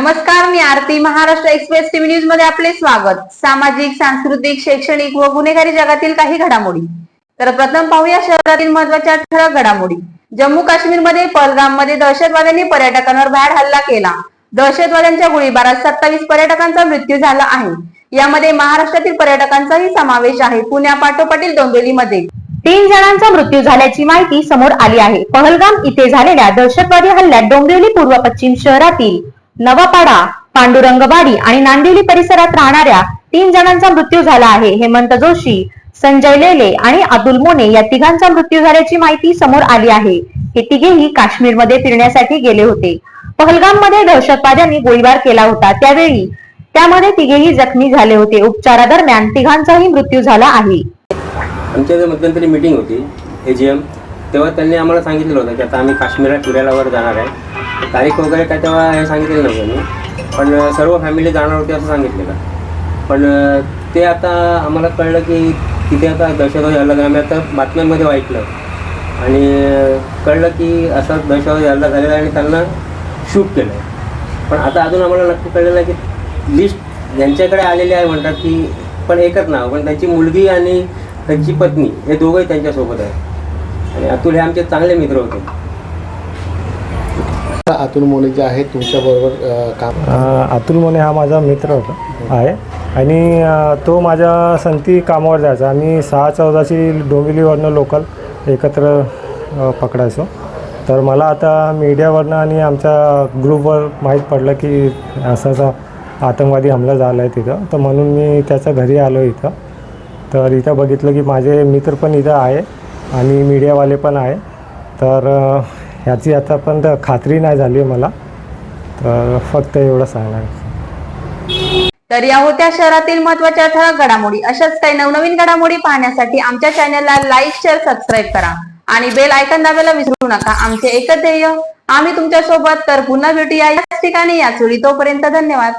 नमस्कार मी Aarti Maharashtra express TV न्यूजमध्ये आपले स्वागत. सामाजिक सांस्कृतिक शैक्षणिक व गुन्हेगारी जगातील काही घडामोडी. तर प्रथम पाहूया शहरातील महत्त्वाच्या ठळक घडामोडी. जम्मू काश्मीरमध्ये पलगाममध्ये दहशतवाद्यांनी पर्यटकांवर भ्याड हल्ला केला. दहशतवाद्यांच्या गोळीबारात सत्तावीस पर्यटकांचा मृत्यू झाला आहे. यामध्ये महाराष्ट्रातील पर्यटकांचाही समावेश आहे. पुण्यापाठोपाठील डोंबिवलीमध्ये तीन जणांचा मृत्यू झाल्याची माहिती समोर आली आहे. पहलगाम इथे झालेल्या दहशतवादी हल्ल्यात डोंबिवली पूर्व पश्चिम शहरातील नवापाडा पांडुरंगवाडी आणि नांदिवली परिसरात राहणाऱ्या तीन जणांचा मृत्यू झाला आहे. हेमंत जोशी संजय लेले आणि अतुल मोने या तिघांचा मृत्यू झाल्याची माहिती समोर आली आहे. हे तिघेही काश्मीरमध्ये फिरण्यासाठी गेले होते. पहलगाममध्ये दहशतवाद्यांनी गोळीबार केला होता. त्यावेळी त्यामध्ये तिघेही जखमी झाले होते. उपचारादरम्यान तिघांचाही मृत्यू झाला आहे. आमच्या इथे मध्यंतरी मीटिंग होती. एजीएम तेव्हा त्यांनी आम्हाला सांगितलं होतं की आता आम्ही काश्मीरला फिरायला वर जाणार आहे. तारीख वगैरे काय तेव्हा हे सांगितलेलं नव्हतं मी. पण सर्व फॅमिली जाणार होती असं सांगितलेलं. पण ते आता आम्हाला कळलं की तिथे आता दहशतवादी हल्ला झाला. आम्ही आता बातम्यांमध्ये ऐकलं. आणि कळलं की असा दहशतवादी हल्ला झालेला आहे आणि त्यांना शूट केलं आहे पण आता अजून आम्हाला नक्की कळलेलं आहे की लिस्ट ज्यांच्याकडे आलेली आहे म्हणतात की पण एकच नाव. पण त्यांची मुलगी आणि त्यांची पत्नी हे दोघंही त्यांच्यासोबत आहे आणि अतुल हे आमचे चांगले मित्र होते. अतुल मोने जे आहे तुमच्याबरोबर काम अतुल मोने हा माझा मित्र होता आहे आणि तो माझ्या संती कामावर जायचा. आम्ही सहा चौदाची डोंबिवलीवरनं लोकल एकत्र पकडायचो. तर मला आता मीडियावरनं आणि आमच्या ग्रुपवर माहीत पडलं की असा असा आतंकवादी हमला झाला आहे तिथं. तर म्हणून मी त्याच्या घरी आलो इथं. तर इथं बघितलं की माझे मित्र पण इथं आहे आणि मीडियावाले पण आहे. तर ह्याची ह्याची आतापर्यंत खात्री नाही झाली मला तर फक्त एवढं सांगणार तर या होत्या शहरातील महत्त्वाच्या ठळक घडामोडी. अशाच काही नवनवीन घडामोडी पाहण्यासाठी आमच्या चॅनलला लाईक शेअर सबस्क्राईब करा आणि बेल आयकन दाबायला विसरू नका. आमचे एकच ध्येय आम्ही तुमच्यासोबत तर पुन्हा भेटूया. याच ठिकाणी याच वेळी तोपर्यंत धन्यवाद.